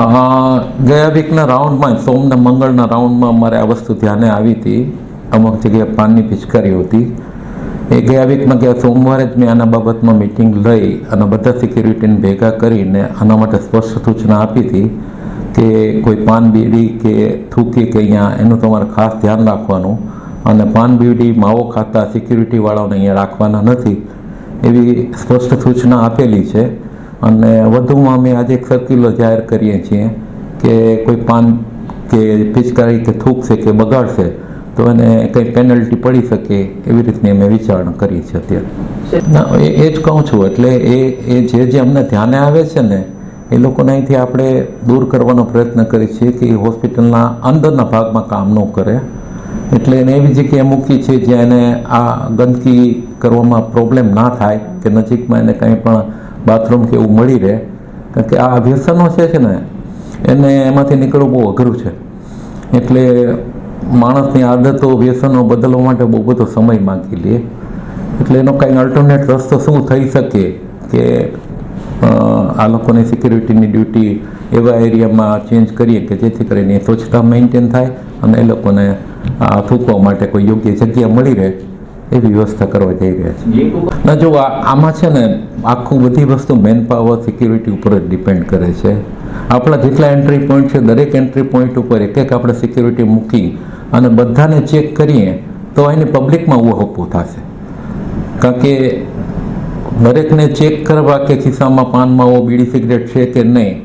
ગયા વીકના રાઉન્ડમાં સોમના, મંગળના રાઉન્ડમાં અમારે આ વસ્તુ ધ્યાને આવી હતી. અમુક જગ્યાએ પાનની પિચકારી હતી. એ ગયા વીકમાં ગયા સોમવારે જ મેં આના બાબતમાં મિટિંગ લઈ અને બધા સિક્યુરિટીને ભેગા કરીને આના માટે સ્પષ્ટ સૂચના આપી હતી કે કોઈ પાન બીડી કે થૂકી કે અહીંયા, એનું તમારે ખાસ ધ્યાન રાખવાનું. અને પાન બીડી, માવો ખાતા સિક્યુરિટીવાળાઓને અહીંયા રાખવાના નથી. એવી સ્પષ્ટ સૂચના આપેલી છે. અને વધુમાં અમે આજે એક સર્ક્યુલર જાહેર કરીએ છીએ કે કોઈ પાન કે પિચકારી કે થૂકશે કે બગાડશે, તો એને કંઈ પેનલ્ટી પડી શકે એવી રીતની અમે વિચારણા કરીએ છીએ અત્યારે. ના, એ જ કહું છું, એટલે એ એ જે જે અમને ધ્યાને આવે છે ને, એ લોકોને અહીંથી આપણે દૂર કરવાનો પ્રયત્ન કરીએ છીએ કે એ હોસ્પિટલના અંદરના ભાગમાં કામ ન કરે. એટલે એને એવી જગ્યાએ મૂકી છે જ્યાં એને આ ગંદકી કરવામાં પ્રોબ્લેમ ના થાય, કે નજીકમાં એને કંઈ પણ બાથરૂમ કે એવું મળી રહે, કારણ કે આ વ્યસનો છે છે ને, એને એમાંથી નીકળવું બહુ અઘરું છે. એટલે માણસની આદતો, વ્યસનો બદલવા માટે બહુ બધો સમય માંગી લે. એટલે એનો કાંઈ અલ્ટરનેટ રસ્તો શું થઈ શકે કે આ લોકોની સિક્યુરિટીની ડ્યુટી એવા એરિયામાં ચેન્જ કરીએ કે જેથી કરીને સ્વચ્છતા મેન્ટેન થાય અને એ લોકોને આ થૂકવા માટે કોઈ યોગ્ય જગ્યા મળી રહે. એવી વ્યવસ્થા કરવા જઈ રહ્યા છે. ના, જો આમાં છે ને, આખું બધી વસ્તુ મેન પાવર સિક્યુરિટી ઉપર જ ડિપેન્ડ કરે છે. આપણા જેટલા એન્ટ્રી પોઈન્ટ છે, દરેક એન્ટ્રી પોઈન્ટ ઉપર એક એક આપણે સિક્યુરિટી મૂકી અને બધાને ચેક કરીએ, તો એને પબ્લિકમાં ઉહપું થશે. કારણ કે દરેકને ચેક કરવા કે ખિસ્સામાં પાનમાં બીડી સિગરેટ છે કે નહીં,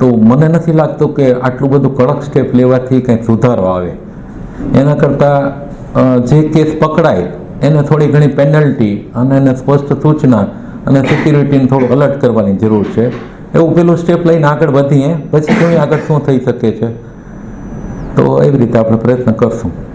તો મને નથી લાગતું કે આટલું બધું કડક સ્ટેપ લેવાથી કંઈક સુધારો આવે. એના કરતાં જે કેસ પકડાય એને થોડી ઘણી પેનલ્ટી અને એને સ્પષ્ટ સૂચના અને સિક્યુરિટીને થોડું અલર્ટ કરવાની જરૂર છે. એવું પેલું સ્ટેપ લઈને આગળ વધીએ, પછી જોઈએ આગળ શું થઈ શકે છે? તો એવી રીતે આપણે પ્રયત્ન કરશું.